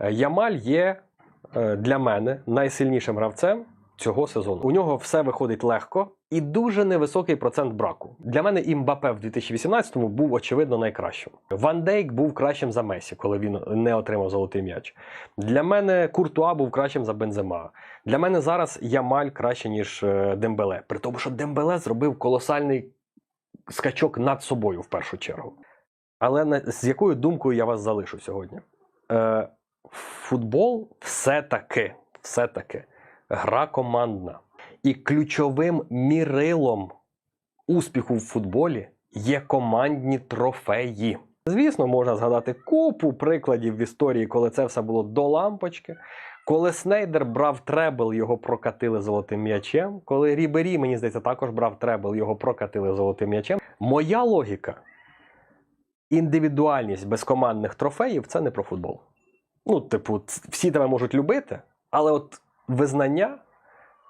Е, Ямаль є е, для мене найсильнішим гравцем цього сезону. У нього все виходить легко і дуже невисокий процент браку. Для мене Імбапе в 2018-му був очевидно найкращим. Ван Дейк був кращим за Месі, коли він не отримав золотий м'яч. Для мене Куртуа був кращим за Бензема. Для мене зараз Ямаль краще, ніж е, Дембеле. При тому, що Дембеле зробив колосальний скачок над собою в першу чергу. Але з якою думкою я вас залишу сьогодні? Футбол все-таки, все-таки гра командна. І ключовим мірилом успіху в футболі є командні трофеї. Звісно, можна згадати купу прикладів в історії, коли це все було до лампочки. Коли Снейдер брав требл, його прокатили золотим м'ячем. Коли Рібері, мені здається, також брав требл, його прокатили золотим м'ячем. Моя логіка: індивідуальність без командних трофеїв це не про футбол. Ну, типу, всі тебе можуть любити, але от визнання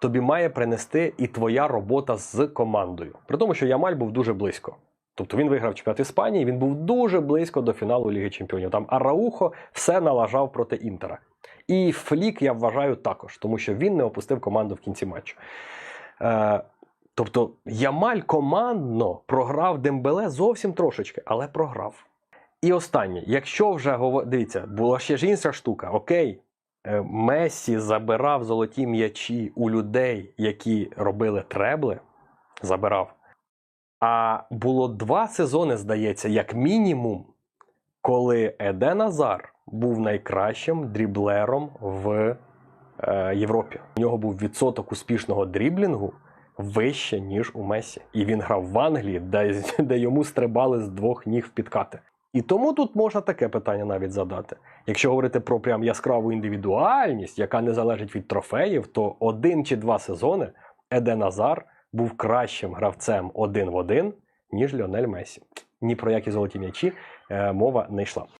тобі має принести і твоя робота з командою. При тому, що Ямаль був дуже близько. Тобто він виграв чемпіонат Іспанії, він був дуже близько до фіналу Ліги Чемпіонів. Там Араухо все налажав проти Інтера. І Флік я вважаю також, тому що він не опустив команду в кінці матчу. Е, тобто Ямаль командно програв Дембеле зовсім трошечки, але програв. І останнє, якщо вже дивіться, була ще ж інша штука. Окей, е, Месі забирав золоті м'ячі у людей, які робили требли, забирав. А було два сезони, здається, як мінімум, коли Еден Азар був найкращим дріблером в е, Європі. У нього був відсоток успішного дріблінгу вище, ніж у Месі. І він грав в Англії, де, де йому стрибали з двох ніг в підкати. І тому тут можна таке питання навіть задати. Якщо говорити про прям яскраву індивідуальність, яка не залежить від трофеїв, то один чи два сезони Еден Азар був кращим гравцем один в один, ніж Ліонель Месі. Ні про які золоті м'ячі е, мова не йшла.